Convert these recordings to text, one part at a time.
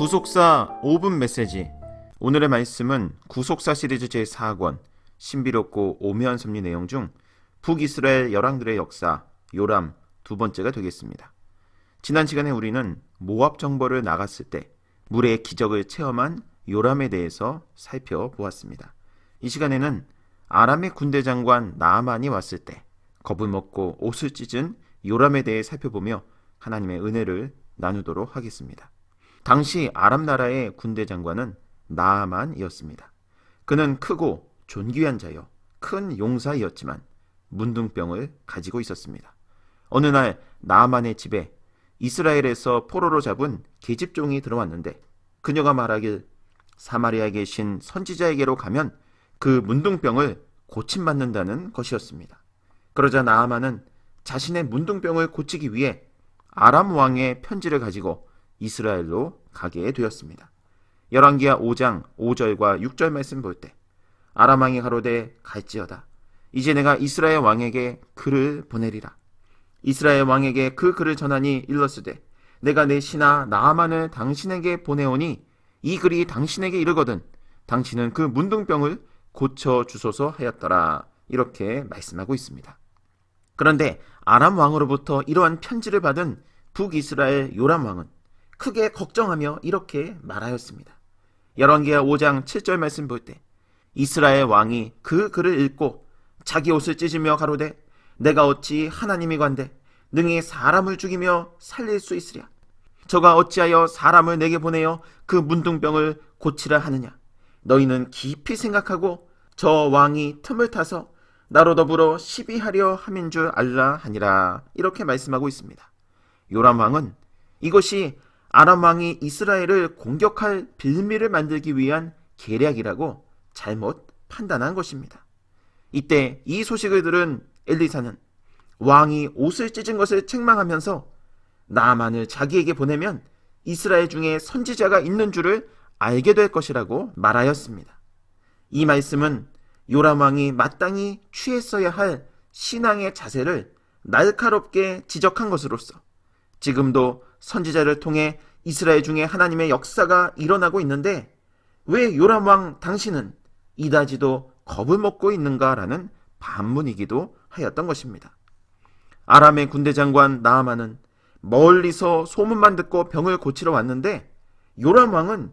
구속사 5분 메시지 오늘의 말씀은 구속사 시리즈 제4권 신비롭고 오묘한 섭리 내용 중 북이스라엘 열왕들의 역사 요람 두 번째가 되겠습니다. 지난 시간에 우리는 모압 정벌을 나갔을 때 물의 기적을 체험한 요람에 대해서 살펴보았습니다. 이 시간에는 아람의 군대 장관 나아만이 왔을 때 겁을 먹고 옷을 찢은 요람에 대해 살펴보며 하나님의 은혜를 나누도록 하겠습니다. 당시 아람 나라의 군대 장관은 나아만이었습니다. 그는 크고 존귀한 자요, 큰 용사이었지만 문둥병을 가지고 있었습니다. 어느 날 나아만의 집에 이스라엘에서 포로로 잡은 계집종이 들어왔는데 그녀가 말하길 사마리아에 계신 선지자에게로 가면 그 문둥병을 고침받는다는 것이었습니다. 그러자 나아만은 자신의 문둥병을 고치기 위해 아람 왕의 편지를 가지고 이스라엘로 가게 되었습니다. 열왕기하 5장 5절과 6절 말씀 볼 때 아람 왕이 가로되 갈지어다 이제 내가 이스라엘 왕에게 글을 보내리라 이스라엘 왕에게 그 글을 전하니 일렀으되 내가 내 신하 나아만을 당신에게 보내오니 이 글이 당신에게 이르거든 당신은 그 문둥병을 고쳐 주소서 하였더라 이렇게 말씀하고 있습니다. 그런데 아람 왕으로부터 이러한 편지를 받은 북이스라엘 요람 왕은 크게 걱정하며 이렇게 말하였습니다. 열왕기하 5장 7절 말씀 볼 때 이스라엘 왕이 그 글을 읽고 자기 옷을 찢으며 가로되 내가 어찌 하나님이 관대 능히 사람을 죽이며 살릴 수 있으랴 저가 어찌하여 사람을 내게 보내어 그 문둥병을 고치라 하느냐 너희는 깊이 생각하고 저 왕이 틈을 타서 나로 더불어 시비하려 함인 줄 알라 하니라 이렇게 말씀하고 있습니다. 요람 왕은 이것이 아람 왕이 이스라엘을 공격할 빌미를 만들기 위한 계략이라고 잘못 판단한 것입니다. 이때 이 소식을 들은 엘리사는 왕이 옷을 찢은 것을 책망하면서 나만을 자기에게 보내면 이스라엘 중에 선지자가 있는 줄을 알게 될 것이라고 말하였습니다. 이 말씀은 요람 왕이 마땅히 취했어야 할 신앙의 자세를 날카롭게 지적한 것으로서 지금도 선지자를 통해 이스라엘 중에 하나님의 역사가 일어나고 있는데 왜 요람 왕 당신은 이다지도 겁을 먹고 있는가라는 반문이기도 하였던 것입니다. 아람의 군대 장관 나아만은 멀리서 소문만 듣고 병을 고치러 왔는데 요람 왕은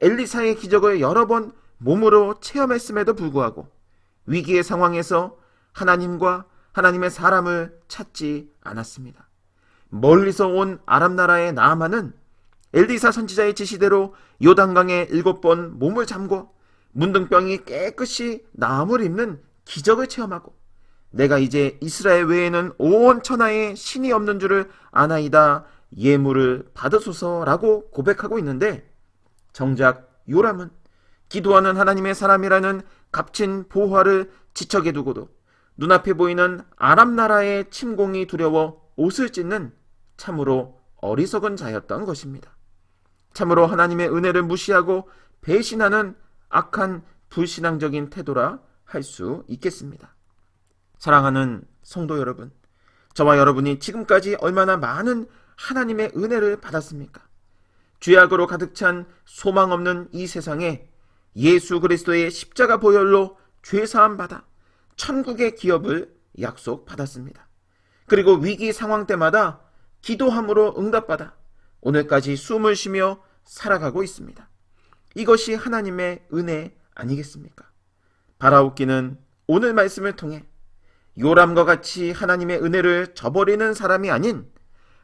엘리사의 기적을 여러 번 몸으로 체험했음에도 불구하고 위기의 상황에서 하나님과 하나님의 사람을 찾지 않았습니다. 멀리서 온 아람 나라의 나아만은 엘리사 선지자의 지시대로 요단강에 일곱 번 몸을 잠궈 문둥병이 깨끗이 나음을 입는 기적을 체험하고 내가 이제 이스라엘 외에는 온 천하에 신이 없는 줄을 아나이다 예물을 받으소서라고 고백하고 있는데 정작 요람은 기도하는 하나님의 사람이라는 값진 보화를 지척에 두고도 눈앞에 보이는 아람 나라의 침공이 두려워 옷을 찢는 참으로 어리석은 자였던 것입니다. 참으로 하나님의 은혜를 무시하고 배신하는 악한 불신앙적인 태도라 할 수 있겠습니다. 사랑하는 성도 여러분, 저와 여러분이 지금까지 얼마나 많은 하나님의 은혜를 받았습니까? 죄악으로 가득 찬 소망 없는 이 세상에 예수 그리스도의 십자가 보혈로 죄 사함 받아 천국의 기업을 약속받았습니다. 그리고 위기 상황 때마다 기도함으로 응답받아 오늘까지 숨을 쉬며 살아가고 있습니다. 이것이 하나님의 은혜 아니겠습니까? 바라옵기는 오늘 말씀을 통해 요람과 같이 하나님의 은혜를 저버리는 사람이 아닌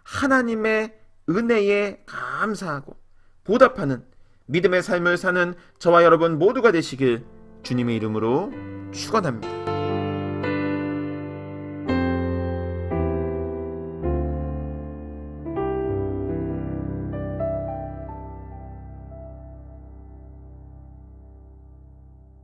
하나님의 은혜에 감사하고 보답하는 믿음의 삶을 사는 저와 여러분 모두가 되시길 주님의 이름으로 축원합니다.